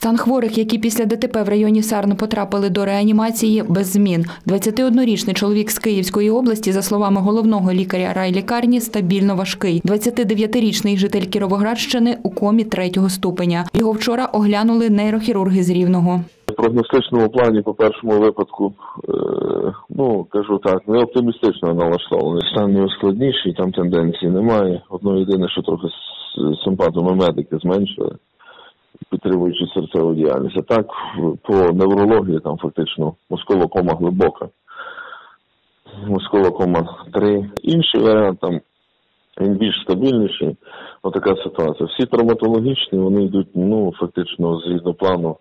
Стан хворих, які після ДТП в районі Сарн потрапили до реанімації, без змін. 21-річний чоловік з Київської області, за словами головного лікаря райлікарні, стабільно важкий. 29-річний житель Кіровоградщини у комі третього ступеня. Його вчора оглянули нейрохірурги з Рівного. В прогностичному плані по першому випадку, е, ну кажу так, не оптимістично налаштований. Стан його складніший, там тенденції немає. Одно єдине, що трохи симпатоми медики зменшили, підтримуючи серцеву діяльність. А так по неврології там фактично мозкова кома глибока. Мозкова кома 3. Інший варіант там він більш стабільніший. Отака ситуація. Всі травматологічні, вони йдуть ну фактично згідно плану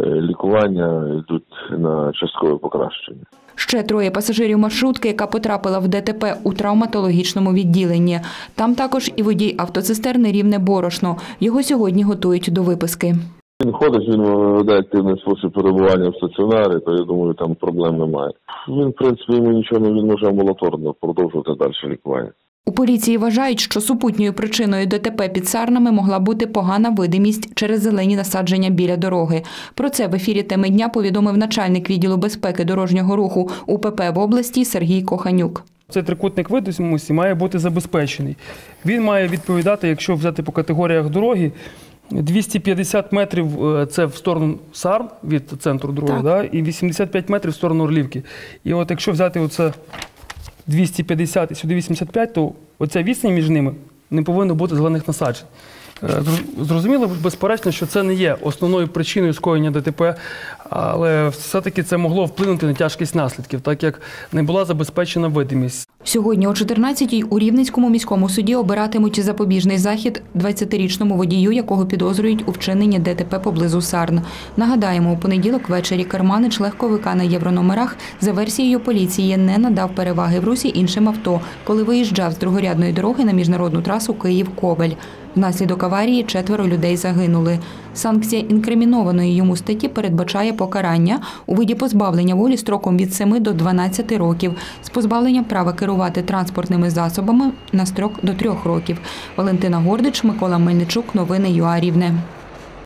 лікування, йдуть на часткове покращення. Ще троє пасажирів маршрутки, яка потрапила в ДТП у травматологічному відділенні. Там також і водій автоцистерни рівне борошно. Його сьогодні готують до виписки. Він ходить, він веде активний спосіб перебування в стаціонарі, то я думаю, там проблем немає. Він, в принципі, йому нічого не він може амбулаторно продовжувати далі лікування. У поліції вважають, що супутньою причиною ДТП під Сарнами могла бути погана видимість через зелені насадження біля дороги. Про це в ефірі теми дня повідомив начальник відділу безпеки дорожнього руху УПП в області Сергій Коханюк. Цей трикутник видимості має бути забезпечений. Він має відповідати, якщо взяти по категоріях дороги, 250 метрів е, це в сторону Сарн від центру дороги, да, і 85 метрів в сторону Орлівки. І от якщо взяти оце 250 і сюди 85, то оця відстань між ними не повинно бути зелених насаджень. Е, зр- Зрозуміло, безперечно, що це не є основною причиною скоєння ДТП, але все-таки це могло вплинути на тяжкість наслідків, так як не була забезпечена видимість. Сьогодні о 14-й у Рівненському міському суді обиратимуть запобіжний захід 20-річному водію, якого підозрюють у вчиненні ДТП поблизу Сарн. Нагадаємо, у понеділок ввечері керманич легковика на єврономерах за версією поліції не надав переваги в русі іншим авто, коли виїжджав з другорядної дороги на міжнародну трасу Київ-Ковель. Внаслідок аварії четверо людей загинули. Санкція інкримінованої йому статті передбачає покарання у виді позбавлення волі строком від 7 до 12 років з позбавленням права керувати транспортними засобами на строк до 3 років. Валентина Гордич, Микола Мельничук. Новини ЮА Рівне.